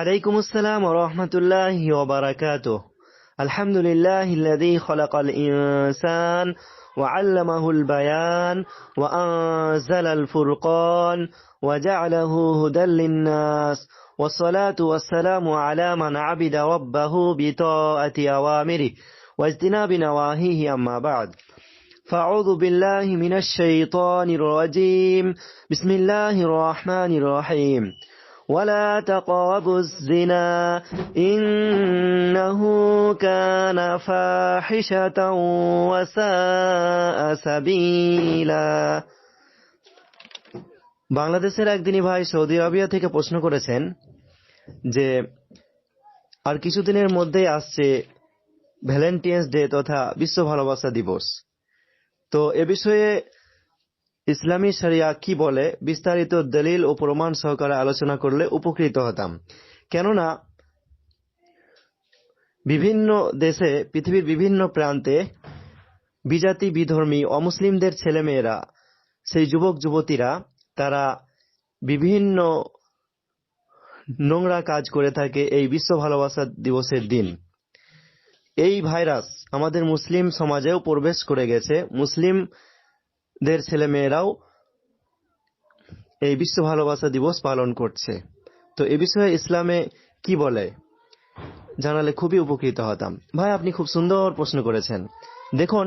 وعليكم السلام ورحمة الله وبركاته. الحمد لله الذي خلق الإنسان وعلمه البيان وأنزل الفرقان وجعله هدى للناس والصلاة والسلام على من عبد ربه بطاعة أوامره واجتناب نواهيه أما بعد. فأعوذ بالله من الشيطان الرجيم. بسم الله الرحمن الرحيم. ولا تقربوا الزنا إنه كان فاحشة وساء سبيلا বাংলাদেশের একদিনই ভাই সৌদি আরবিয়া থেকে প্রশ্ন করেছেন যে আর কিছুদিনের মধ্যেই আসছে ভ্যালেন্টাইন্স ডে তথা বিশ্ব ভালোবাসা দিবস তো এ বিষয়ে ইসলামী শরিয়া কি বলে বিস্তারিত দলিল ও প্রমাণ সহকারে আলোচনা করলে উপকৃত হতাম। কেননা, বিভিন্ন দেশে, পৃথিবীর বিভিন্ন প্রান্তে বিজাতি বিধর্মী অমুসলিমদের ছেলেমেয়েরা, সেই যুবক যুবতীরা, তারা বিভিন্ন নোংরা কাজ করে থাকে এই বিশ্ব ভালোবাসা দিবসের দিন। এই ভাইরাস আমাদের মুসলিম সমাজেও প্রবেশ করে গেছে। মুসলিমদের ছেলেমেয়েরাও এই বিশ্ব ভালোবাসা দিবস পালন করছে। তো এ বিষয়ে ইসলামে কি বলে? জানালে খুবই উপকৃত হতাম। ভাই, আপনি খুব সুন্দর প্রশ্ন করেছেন। দেখুন,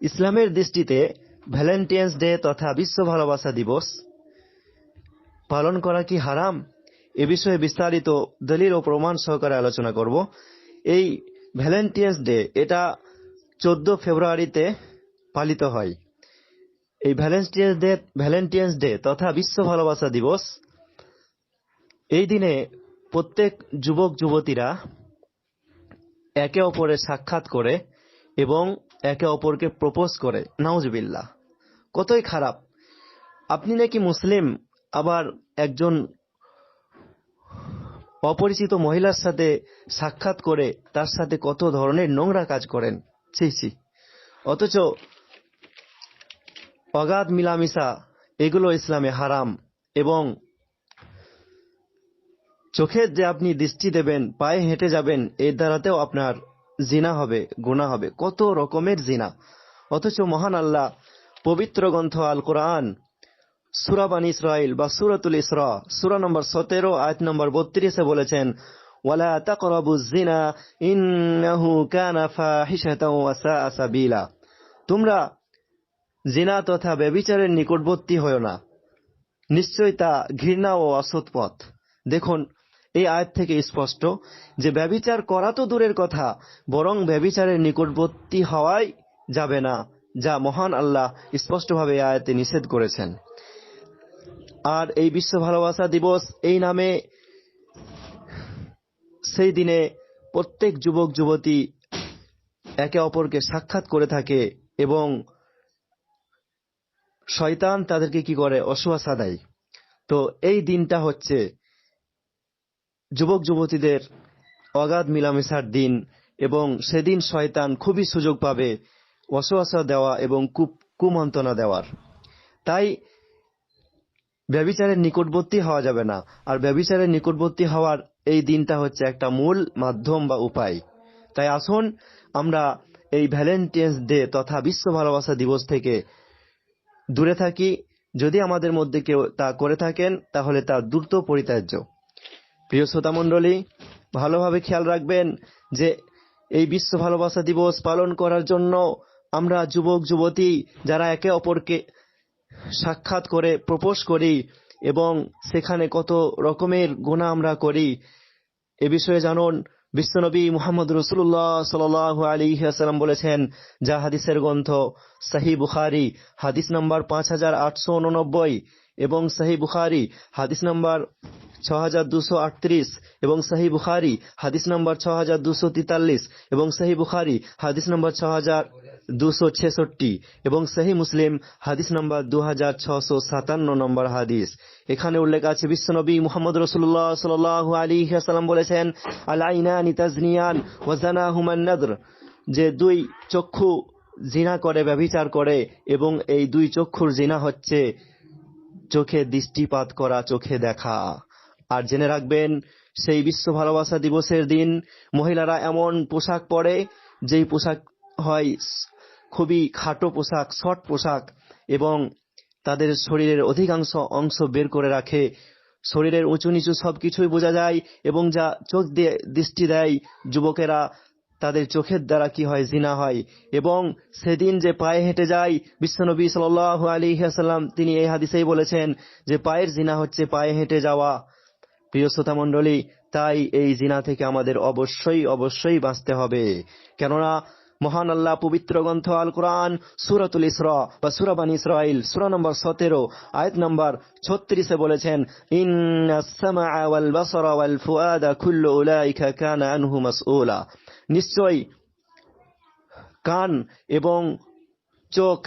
ইসলামের দৃষ্টিতে ভ্যালেন্টাইন্স ডে তথা বিশ্ব ভালোবাসা দিবস পালন করা কি হারাম? এ বিষয়ে বিস্তারিত দলিল ও প্রমাণ সহকারে আলোচনা করব। এই ভ্যালেন্টাইন্স ডে, এটা চোদ্দ ফেব্রুয়ারিতে পালিত হয়। এই ভ্যালেন্টাইন্স ডে তথা বিশ্ব ভালোবাসা দিবস, এই দিনে প্রত্যেক যুবক, যুবতীরা একে অপরের সাক্ষাৎ করে এবং একে অপরকে প্রপোজ করে। নাউজবিল্লা কতই খারাপ। আপনি নাকি মুসলিম, আবার একজন অপরিচিত মহিলার সাথে সাক্ষাৎ করে তার সাথে কত ধরনের নোংরা কাজ করেন। ছি ছি। অথচ অগাধ মিলামিশা, এগুলো ইসলামে হারাম এবং চোখের যে আপনি দৃষ্টি দেবেন, পায়ে হেঁটে যাবেন, এর দ্বারাতেও আপনার জিনা হবে গুণা হবে। কত রকমের জিনা। অথচ মহান আল্লাহ পবিত্র গ্রন্থ আল কোরআন সুরাবান ইসরাইল বা সুরাতুল ইসরা, সুরা নম্বর সতেরো, আয়াত নম্বর বত্রিশে বলেছেন, ওয়ালা জিনা কানা তোমরা জিনা তথা ব্যভিচারের নিকটবর্তী হও না। নিশ্চয় তা ঘৃণা ও অসৎ পথ। দেখুন, এই আয়াত থেকে স্পষ্ট যে ব্যভিচার করা তো দূরের কথা, বরং ব্যভিচারের নিকটবর্তী হওয়াই যাবে না, যা মহান আল্লাহ স্পষ্টভাবে আয়াতে নিষেধ করেছেন। আর এই বিশ্ব ভালোবাসা দিবস এই নামে সেই দিনে প্রত্যেক যুবক যুবতী একে অপরকে সাক্ষাৎ করে থাকে এবং শয়তান তাদেরকে কি করে? অসুয়াশা দেয় তো এই দিনটা হচ্ছে যুবক যুবতীদের অগাধ মিলামেশার দিন এবং সেদিন শয়তান খুবই সুযোগ পাবে অসুয়াশা দেওয়া এবং কুমন্ত্রণা দেওয়ার। তাই ব্যবিচারের নিকটবর্তী হওয়া যাবে না। আর ব্যবিচারের নিকটবর্তী হওয়ার এই দিনটা হচ্ছে একটা মূল মাধ্যম বা উপায়। তাই আসুন আমরা এই ভ্যালেন্টাইন্স ডে তথা বিশ্ব ভালোবাসা দিবস থেকে দূরে থাকি, যদি আমাদের মধ্যে কেউ তা করে থাকেন, তাহলে তা দ্রুত পরিত্যাজ্য। প্রিয় শ্রোতামণ্ডলী, ভালোভাবে খেয়াল রাখবেন যে এই বিশ্ব ভালোবাসা দিবস পালন করার জন্য আমরা যুবক, যুবতী যারা একে অপরকে সাক্ষাৎ করে, প্রপোজ করি এবং সেখানে কত রকমের গুণা আমরা করি, এ বিষয়ে জানুন বিশ্বনবী মুহাম্মদ রসুল্লাহ সাল আলী আসালাম বলেছেন, যা হাদিসের গ্রন্থ, সাহি বুখারি, হাদিস নম্বর পাঁচ হাজার আটশো উননব্বই এবং সাহি বুখারি, হাদিস নম্বর ছ হাজার দুশো আটত্রিশ এবং সাহি বুখারি, হাদিস নম্বর ছ হাজার দুশো তেতাল্লিশ এবং সাহি বুখারি, হাদিস নম্বর ছ হাজার দুশো ছেষট্টি এবং সাহি মুসলিম, হাদিস নম্বর দু হাজার ছশো সাতান্ন নম্বর হাদিস। এখানে উল্লেখ আছে, বিশ্বনবী মুহাম্মদ রসুল্লাহ সাল আলী সাল্লাম বলেছেন আলাইনা নিতাজনিয়ান ওয়াজানা হুমান নদর যে দুই চক্ষু জিনা করে, ব্যভিচার করে, এবং এই দুই চক্ষুর জিনা হচ্ছে চোখে দৃষ্টিপাত করা, চোখে দেখা। আর জেনে রাখবেন, সেই বিশ্ব ভালোবাসা দিবসের দিন মহিলারা এমন পোশাক পরে, যেই পোশাক হয় খুবই খাটো পোশাক, শর্ট পোশাক এবং তাদের শরীরের অধিকাংশ অংশ বের করে রাখে। শরীরের উঁচু নিচু সব কিছুই বোঝা যায় এবং যা চোখ দিয়ে দৃষ্টি দেয়, যুবকেরা তাদের চোখের দ্বারা কি হয়, জিনা হয়। এবং সেদিন যে পায়ে হেঁটে যায়, বিশ্বনবী সাল আলী সাল্লাম তিনি এই হাদিসেই বলেছেন যে পায়ের জিনা হচ্ছে পায়ে হেঁটে যাওয়া। প্রিয় শ্রোতা মণ্ডলী, তাই এই জিনা থেকে আমাদের অবশ্যই অবশ্যই বাঁচতে হবে। কেননা মহান আল্লাহ পবিত্র গ্রন্থ আল কোরআন সুরাতুল ইসরা বা সুরাবান ইসরাইল সুরা নম্বর সতেরো, আয়াত নম্বর ছত্রিশে বলেছেন নিশ্চয় কান এবং চোখ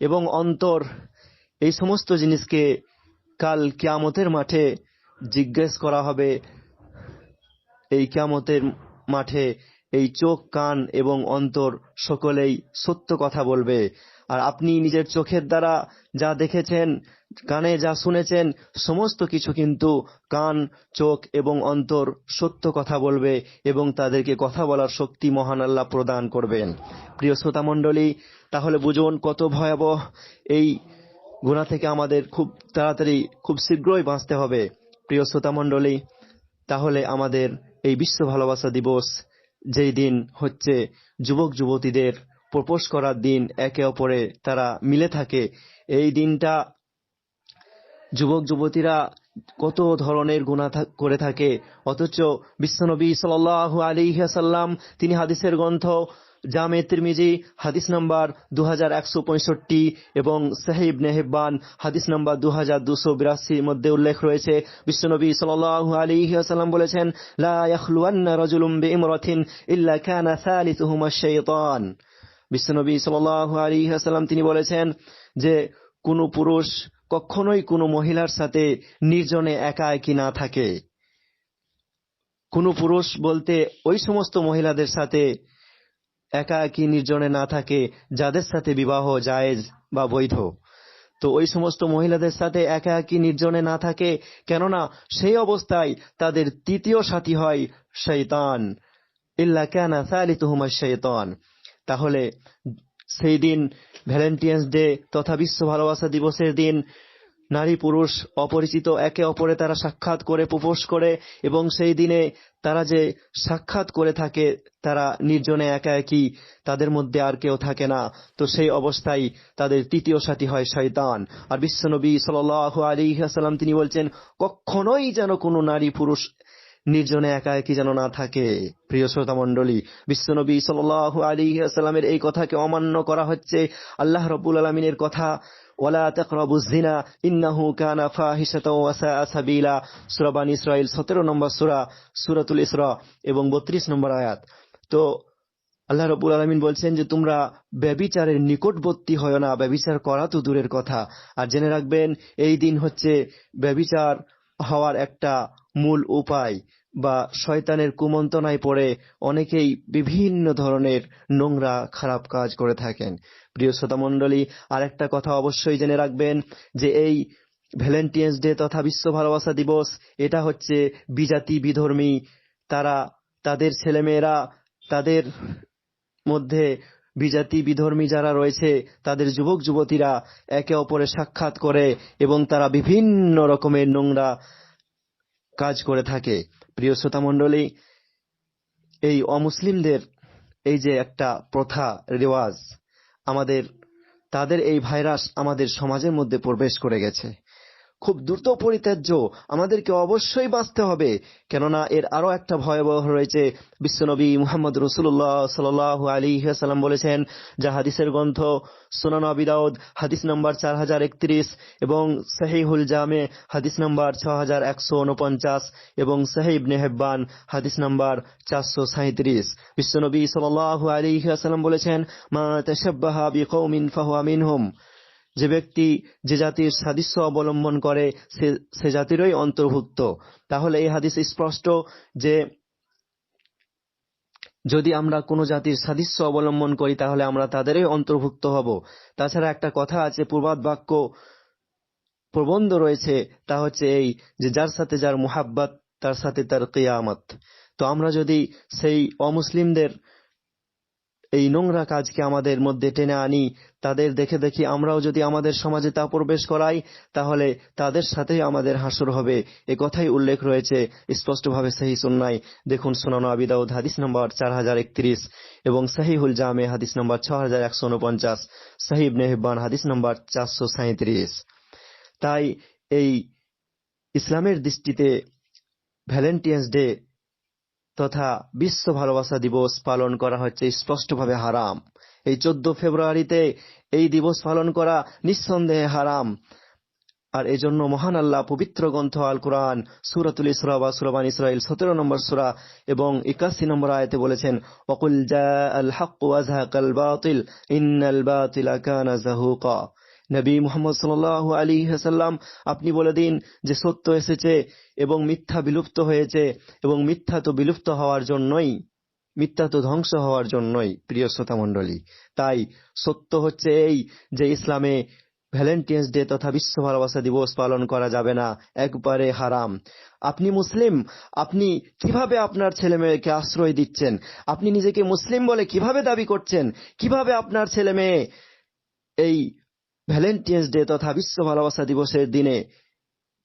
এবং অন্তর এই সমস্ত জিনিসকে কাল কিয়ামতের মাঠে জিজ্ঞেস করা হবে। এই কিয়ামতের মাঠে এই চোখ, কান এবং অন্তর সকলেই সত্য কথা বলবে। আর আপনি নিজের চোখের দ্বারা যা দেখেছেন, কানে যা শুনেছেন, সমস্ত কিছু কিন্তু কান, চোখ এবং অন্তর সত্য কথা বলবে এবং তাদেরকে কথা বলার শক্তি মহান আল্লাহ প্রদান করবেন। প্রিয় শ্রোতা মণ্ডলী তাহলে বুঝুন কত ভয়াবহ এই গুণা থেকে আমাদের খুব তাড়াতাড়ি, খুব শীঘ্রই বাঁচতে হবে। প্রিয় শ্রোতা মণ্ডলী তাহলে আমাদের এই বিশ্ব ভালোবাসা দিবস যেই দিন হচ্ছে যুবক যুবতীদের প্রপোজ করার দিন একে অপরে তারা মিলে থাকে, এই দিনটা যুবক যুবতীরা কত ধরনের গুণা করে থাকে। অথচ বিশ্বনবী সাল আলী সাল্লাম তিনি হাদিসের গ্রন্থ জামে তিরমিজি হাদিস নাম্বার দু হাজার একশো পঁয়ষট্টি এবং সাহিব নেহেবান হাদিস নাম্বার দু হাজার দুশো বিরাশির মধ্যে উল্লেখ রয়েছে। বিশ্বনবী সাল আলী সাল্লাম বলেছেন শাইতান বিশ্বনবী সাল আলী সাল্লাম তিনি বলেছেন যে, কোনো পুরুষ কখনোই কোনো মহিলার সাথে নির্জনে একা একই না থাকে। কোনো পুরুষ বলতে ওই সমস্ত মহিলাদের সাথে একা একই নির্জনে না থাকে, যাদের সাথে বিবাহ জায়েজ বা বৈধ। তো ওই সমস্ত মহিলাদের সাথে একা একই নির্জনে না থাকে, কেননা সেই অবস্থায় তাদের তৃতীয় সাথী হয় শৈতান ইল্লা কেনা সালিতুহুমা শৈতান তাহলে সেই দিন ভ্যালেন্টিয়ান্স ডে তথা বিশ্ব ভালোবাসা দিবসের দিন নারী পুরুষ অপরিচিত একে অপরে তারা সাক্ষাৎ করে, প্রপোজ করে এবং সেই দিনে তারা যে সাক্ষাৎ করে থাকে, তারা নির্জনে একা একই, তাদের মধ্যে আর কেউ থাকে না। তো সেই অবস্থায় তাদের তৃতীয় সাথী হয় শয়তান। আর বিশ্বনবী সাল আলী সাল্লাম তিনি বলছেন, কখনোই যেন কোনো নারী পুরুষ নির্জনে একা একই যেন না থাকে। প্রিয় শ্রোতা মণ্ডলী বিশ্বনবী সাল আলী সাল্লামের এই কথাকে অমান্য করা হচ্ছে আল্লাহ রবুল আলমিনের কথা। ওয়ালা তাকরাবু জিনা ইন্নাহু কানা ফাহিশাতাও ওয়া সাআ সাবিলা সূরা বানী ইসরাইল 17 নম্বর সূরা, সূরাতুল ইসরা এবং 32 নম্বর আয়াত। তো আল্লাহ রবুল আলমিন বলছেন যে, তোমরা ব্যবিচারের নিকটবর্তী হয় না, ব্যবিচার করা তো দূরের কথা। আর জেনে রাখবেন, এই দিন হচ্ছে ব্যবিচার হওয়ার একটা মূল উপায়। বা শয়তানের কুমন্ত্রণায় পড়ে অনেকেই বিভিন্ন ধরনের নোংরা, খারাপ কাজ করে থাকেন। প্রিয় শ্রোতা মণ্ডলী আর একটা কথা অবশ্যই জেনে রাখবেন যে এই ভ্যালেন্টিয়ান্স ডে তথা বিশ্ব ভালোবাসা দিবস, এটা হচ্ছে বিজাতি বিধর্মী। তারা, তাদের ছেলেমেয়েরা, তাদের মধ্যে বিজাতি বিধর্মী যারা রয়েছে, তাদের যুবক, যুবতীরা একে অপরের সাক্ষাৎ করে এবং তারা বিভিন্ন রকমের নোংরা কাজ করে থাকে। প্রিয় শ্রোতা মণ্ডলী, এই অমুসলিমদের এই যে একটা প্রথা রেওয়াজ, আমাদের, তাদের এই ভাইরাস আমাদের সমাজের মধ্যে প্রবেশ করে গেছে। খুব দ্রুত পরিত্যাজ্য আমাদেরকে অবশ্যই বাঁচতে হবে। কেননা এর আরও একটা ভয়াবহ রয়েছে। বিশ্বনবী মুহাম্মদ রসুল্লাহ সাল আলী সাল্লাম বলেছেন, যা হাদিসের গ্রন্থ সোনান আবিদাউদ হাদিস নম্বর চার হাজার একত্রিশ এবং সাহিহুল জামে, হাদিস নম্বর ছ হাজার একশো উনপঞ্চাশ এবং সাহিব নেহেব্বান হাদিস নম্বর চারশো সাঁত্রিশ বিশ্বনবী সাল আলী সাল্লাম বলেছেন, মা তেশাব্বাহা বিকৌমিন ফাহুয়া মিনহুম। যে ব্যক্তি যে জাতির সাদৃশ্য অবলম্বন করে, সে সে জাতিরই অন্তর্ভুক্ত। তাহলে এই হাদিস স্পষ্ট যে যদি আমরা কোনো জাতির সাদৃশ্য অবলম্বন করি, তাহলে আমরা তাদেরই অন্তর্ভুক্ত হব। তাছাড়া একটা কথা আছে পূর্বাদ বাক্য প্রবন্ধ রয়েছে, তা হচ্ছে এই যে, যার সাথে যার মোহাব্বত, তার সাথে তার কিয়ামত। তো আমরা যদি সেই অমুসলিমদের এই নোংরা কাজকে আমাদের মধ্যে টেনে আনি। তাদের দেখে দেখি আমরাও যদি আমাদের সমাজে তা প্রবেশ করাই, তাহলে তাদের সাথেই আমাদের হাসর হবে। এ কথাই উল্লেখ রয়েছে স্পষ্টভাবে সেই সুন্নাই দেখুন সোনানো আবিদাউদ হাদিস নম্বর চার হাজার একত্রিশ এবং সাহিহুল জামে, হাদিস নম্বর ছ হাজার একশো উনপঞ্চাশ। সাহিব নেহবান হাদিস নম্বর চারশো সাঁত্রিশ তাই এই ইসলামের দৃষ্টিতে ভ্যালেন্টিয়ান্স ডে তথা বিশ্ব ভালোবাসা দিবস পালন করা হচ্ছে স্পষ্টভাবে হারাম। এই চোদ্দ ফেব্রুয়ারিতে এই দিবস পালন করা নিঃসন্দেহে হারাম। আর এজন্য মহান আল্লাহ পবিত্র গ্রন্থ আল কোরআন, সুরাতুল ইসরা বা সুরাবান ইসরাইল সতেরো নম্বর সুরা এবং একাশি নম্বর আয়তে বলেছেন, অকুল জা আল হক ওয়াজহাকাল বাতিল, ইন্নাল বাতিলা কানা জাহুকা। নবী মুহাম্মদ সাল্লাল্লাহু আলাইহি ওয়াসাল্লাম, আপনি বলে দিন যে সত্য এসেছে এবং মিথ্যা বিলুপ্ত হয়েছে এবং মিথ্যা তো বিলুপ্ত হওয়ার জন্যই, মিথ্যা তো ধ্বংস হওয়ার জন্যই, প্রিয় শ্রোতা মণ্ডলী। তাই সত্য হচ্ছে এই যে ইসলামে ভ্যালেন্টিয়ান্স ডে তথা বিশ্ব ভালোবাসা দিবস পালন করা যাবে না, একবারে হারাম। আপনি মুসলিম, আপনি কীভাবে আপনার ছেলে মেয়েকে আশ্রয় দিচ্ছেন? আপনি নিজেকে মুসলিম বলে কীভাবে দাবি করছেন? কীভাবে আপনার ছেলে মেয়ে এই ভ্যালেন্টিয়ান্স ডে তথা বিশ্ব ভালোবাসা দিবসের দিনে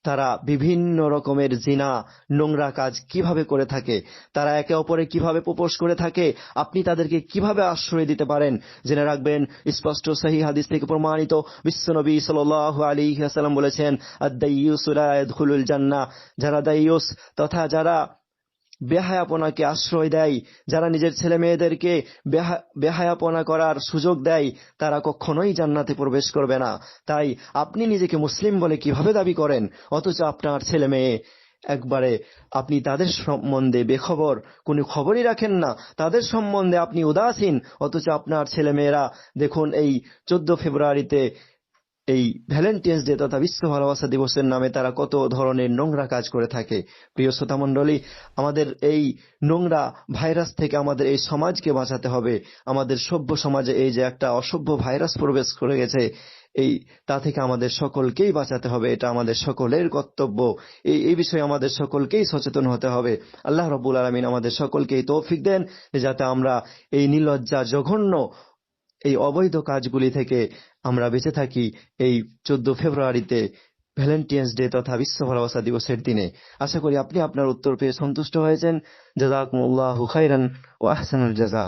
তারা বিভিন্ন রকমের জিনা, নোংরা কাজ কীভাবে করে থাকে, তারা একে অপরে কীভাবে প্রপোজ করে থাকে, আপনি তাদেরকে কীভাবে আশ্রয় দিতে পারেন, জেনে রাখবেন। স্পষ্ট সহি হাদিস থেকে প্রমাণিত বিশ্বনবী সাল্লাল্লাহু আলাইহি ওয়াসাল্লাম বলেছেন আদ-দাইয়ুসুরা ইয়াদখুলুল জান্নাহ। যারা দাইয়ুস তথা যারা বেহায়াপনাকে আশ্রয় দেয়? যারা নিজের ছেলে মেয়েদেরকে বেহা- বেহায়াপনা করার সুযোগ দেয়, তারা কখনোই জান্নাতে প্রবেশ করবে না। তাই আপনি নিজেকে মুসলিম বলে কীভাবে দাবি করেন? অথচ আপনার ছেলে মেয়ে, একবারে আপনি তাদের সম্বন্ধে বেখবর, কোনো খবরই রাখেন না। তাদের সম্বন্ধে আপনি উদাসীন, অথচ আপনার ছেলে মেয়েরা, দেখুন এই চোদ্দ ফেব্রুয়ারিতে এই ভ্যালেন্টিয়ান্স ডে তথা বিশ্ব ভালোবাসা দিবসের নামে তারা কত ধরনের নোংরা কাজ করে থাকে। প্রিয় শ্রোতা মণ্ডলী, আমাদের এই নোংরা ভাইরাস থেকে আমাদের এই সমাজকে বাঁচাতে হবে। আমাদের সভ্য সমাজে এই যে একটা অসভ্য ভাইরাস প্রবেশ করে গেছে, এই তা থেকে আমাদের সকলকেই বাঁচাতে হবে। এটা আমাদের সকলের কর্তব্য। এই এই বিষয়ে আমাদের সকলকেই সচেতন হতে হবে। আল্লাহ রব্বুল আলমিন আমাদের সকলকেই তৌফিক দেন, যাতে আমরা এই নির্লজ্জা জঘন্য এই অবৈধ কাজগুলি থেকে আমরা বেঁচে থাকি এই চোদ্দ ফেব্রুয়ারিতে ভ্যালেন্টিয়ান্স ডে তথা বিশ্ব ভালোবাসা দিবসের দিনে। আশা করি আপনি আপনার উত্তর পেয়ে সন্তুষ্ট হয়েছেন। জাজাকুমুল্লাহু খাইরান ও আহসানুল জাজা।